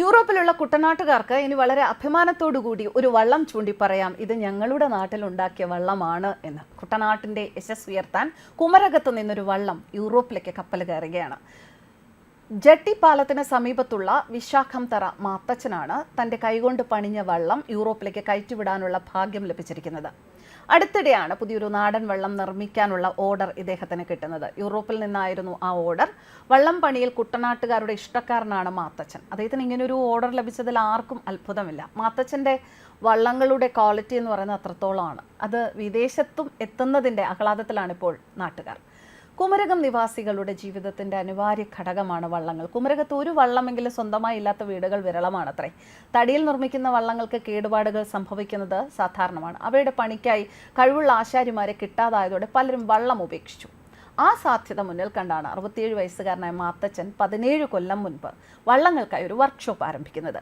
യൂറോപ്പിലുള്ള കുട്ടനാട്ടുകാർക്ക് ഇനി വളരെ അഭിമാനത്തോടുകൂടി ഒരു വള്ളം ചൂണ്ടി പറയാം ഇത് ഞങ്ങളുടെ നാട്ടിലുണ്ടാക്കിയ വള്ളമാണ് എന്ന്. കുട്ടനാട്ടിന്റെ യശസ് ഉയർത്താൻ കുമരകത്ത് നിന്നൊരു വള്ളം യൂറോപ്പിലേക്ക് കപ്പൽ കയറുകയാണ്. ജട്ടി പാലത്തിന് സമീപത്തുള്ള വിശാഖം തറ മാത്തച്ഛനാണ് തന്റെ കൈകൊണ്ട് പണിഞ്ഞ വള്ളം യൂറോപ്പിലേക്ക് കയറ്റിവിടാനുള്ള ഭാഗ്യം ലഭിച്ചിരിക്കുന്നത്. അടുത്തിടെയാണ് പുതിയൊരു നാടൻ വള്ളം നിർമ്മിക്കാനുള്ള ഓർഡർ ഇദ്ദേഹത്തിന് കിട്ടുന്നത്. യൂറോപ്പിൽ നിന്നായിരുന്നു ആ ഓർഡർ. വള്ളം പണിയിൽ കുട്ടനാട്ടുകാരുടെ ഇഷ്ടക്കാരനാണ് മാത്തച്ഛൻ. അദ്ദേഹത്തിന് ഇങ്ങനൊരു ഓർഡർ ലഭിച്ചതിൽ ആർക്കും അത്ഭുതമില്ല. മാത്തച്ഛന്റെ വള്ളങ്ങളുടെ ക്വാളിറ്റി എന്ന് പറയുന്നത് അത്രത്തോളമാണ്. അത് വിദേശത്തും എത്തുന്നതിന്റെ ആഹ്ലാദത്തിലാണ് ഇപ്പോൾ നാട്ടുകാർ. കുമരകം നിവാസികളുടെ ജീവിതത്തിന്റെ അനിവാര്യ ഘടകമാണ് വള്ളങ്ങൾ. കുമരകത്ത് ഒരു വള്ളമെങ്കിലും സ്വന്തമായി ഇല്ലാത്ത വീടുകൾ വിരളമാണത്രേ. തടിയിൽ നിർമ്മിക്കുന്ന വള്ളങ്ങൾക്ക് കേടുപാടുകൾ സംഭവിക്കുന്നത് സാധാരണമാണ്. അവയുടെ പണിക്കായി കഴിവുള്ള ആശാരിമാരെ കിട്ടാതായതോടെ പലരും വള്ളം ഉപേക്ഷിച്ചു. ആ സാധ്യത മുന്നിൽ കണ്ടാണ് അറുപത്തിയേഴ് വയസ്സുകാരനായ മാത്തച്ഛൻ പതിനേഴ് കൊല്ലം മുൻപ് വള്ളങ്ങൾക്കായി ഒരു വർക്ക്ഷോപ്പ് ആരംഭിക്കുന്നത്.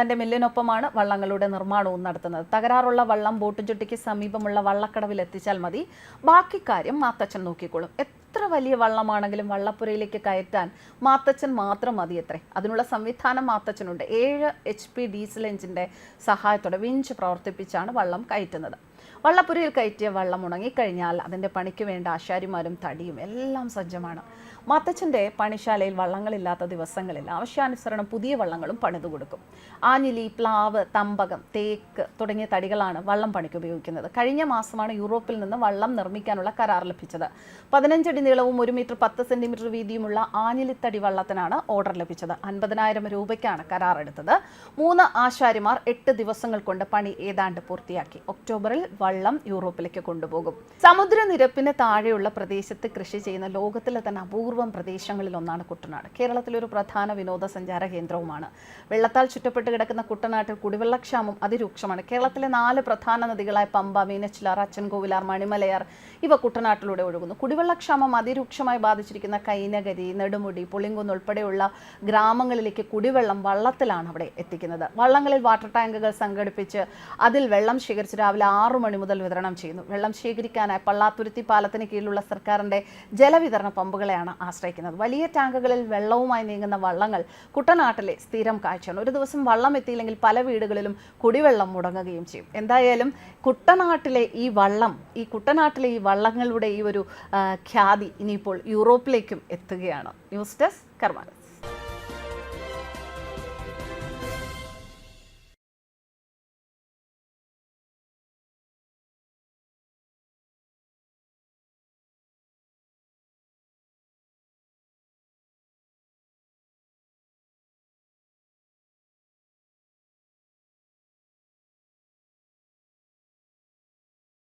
തന്റെ മില്ലിനൊപ്പമാണ് വള്ളങ്ങളുടെ നിർമ്മാണവും നടത്തുന്നത്. തകരാറുള്ള വള്ളം ബോട്ട് ചുട്ടിക്ക് സമീപമുള്ള വള്ളക്കടവിൽ എത്തിച്ചാൽ മതി. ബാക്കി കാര്യം മാത്തച്ഛൻ നോക്കിക്കോളും. എത്ര വലിയ വള്ളമാണെങ്കിലും വള്ളപ്പുരയിലേക്ക് കയറ്റാൻ മാത്തച്ഛൻ മാത്രം മതി അത്രേ അതിനുള്ള സംവിധാനം മാത്തച്ഛനുണ്ട്. ഏഴ് എച്ച് പി ഡീസൽ എഞ്ചിന്റെ സഹായത്തോടെ വിഞ്ച് പ്രവർത്തിപ്പിച്ചാണ് വള്ളം കയറ്റുന്നത്. വള്ളപ്പുരയിൽ കയറ്റിയ വള്ളം ഉണങ്ങിക്കഴിഞ്ഞാൽ അതിന്റെ പണിക്ക് വേണ്ട ആശാരിമാരും തടിയും എല്ലാം സജ്ജമാണ്. മാത്തച്ഛന്റെ പണിശാലയിൽ വള്ളങ്ങളില്ലാത്ത ദിവസങ്ങളിൽ ആവശ്യാനുസരണം പുതിയ വള്ളങ്ങളും പണിതു കൊടുക്കും. ആഞ്ഞിലി പ്ലാവ് തമ്പകം തേക്ക് തുടങ്ങിയ തടികളാണ് വള്ളം പണിക്ക് ഉപയോഗിക്കുന്നത്. കഴിഞ്ഞ മാസമാണ് യൂറോപ്പിൽ നിന്ന് വള്ളം നിർമ്മിക്കാനുള്ള കരാർ ലഭിച്ചത്. പതിനഞ്ചടി നീളവും ഒരു മീറ്റർ പത്ത് സെന്റിമീറ്റർ വീതിയുമുള്ള ആഞ്ഞിലിത്തടി വള്ളത്തിനാണ് ഓർഡർ ലഭിച്ചത്. അൻപതിനായിരം രൂപയ്ക്കാണ് കരാർ എടുത്തത്. മൂന്ന് ആശാരിമാർ എട്ട് ദിവസങ്ങൾ കൊണ്ട് പണി ഏതാണ്ട് പൂർത്തിയാക്കി. ഒക്ടോബറിൽ വള്ളം യൂറോപ്പിലേക്ക് കൊണ്ടുപോകും. സമുദ്രനിരപ്പിന് താഴെയുള്ള പ്രദേശത്ത് കൃഷി ചെയ്യുന്ന ലോകത്തിലെ തന്നെ അപൂർവം പ്രദേശങ്ങളിൽ ഒന്നാണ് കുട്ടനാട്. കേരളത്തിലെ ഒരു പ്രധാന വിനോദസഞ്ചാര കേന്ദ്രവുമാണ്. വെള്ളത്താൽ ചുറ്റപ്പെട്ട് കിടക്കുന്ന കുട്ടനാട്ടിൽ കുടിവെള്ളക്ഷാമം അതിരൂക്ഷമാണ്. കേരളത്തിലെ നാല് പ്രധാന നദികളായ പമ്പ മീനച്ചിലാർ അച്ചൻകോവിലാർ മണിമലയാർ ഇവ കുട്ടനാട്ടിലൂടെ ഒഴുകുന്നു. കുടിവെള്ളക്ഷാമം അതിരൂക്ഷമായി ബാധിച്ചിരിക്കുന്ന കൈനകരി നെടുമുടി പുളിങ്കുന്ന് ഉൾപ്പെടെയുള്ള ഗ്രാമങ്ങളിലേക്ക് കുടിവെള്ളം വള്ളത്തിലാണ് അവിടെ എത്തിക്കുന്നത്. വള്ളങ്ങളിൽ വാട്ടർ ടാങ്കുകൾ സംഘടിപ്പിച്ച് അതിൽ വെള്ളം ശേഖരിച്ച് രാവിലെ ആറു മണി മുതൽ വിതരണം ചെയ്യുന്നു. വെള്ളം ശേഖരിക്കാനായി പള്ളാത്തുരുത്തി പാലത്തിന് കീഴിലുള്ള സർക്കാരിന്റെ ജലവിതരണ പമ്പുകളെയാണ് ആശ്രയിക്കുന്നത്. വലിയ ടാങ്കുകളിൽ വെള്ളവുമായി നീങ്ങുന്ന വള്ളങ്ങൾ കുട്ടനാട്ടിലെ സ്ഥിരം കാഴ്ചയാണ്. ഒരു ദിവസം വള്ളം എത്തിയില്ലെങ്കിൽ പല വീടുകളിലും കുടിവെള്ളം മുടങ്ങുകയും ചെയ്യും. എന്തായാലും കുട്ടനാട്ടിലെ ഈ വള്ളം ഈ കുട്ടനാട്ടിലെ ഈ വള്ളങ്ങളുടെ ഈ ഒരു ഖ്യാതി ഇനിയിപ്പോൾ യൂറോപ്പിലേക്കും എത്തുകയാണ്. News desk കർമാനസ്.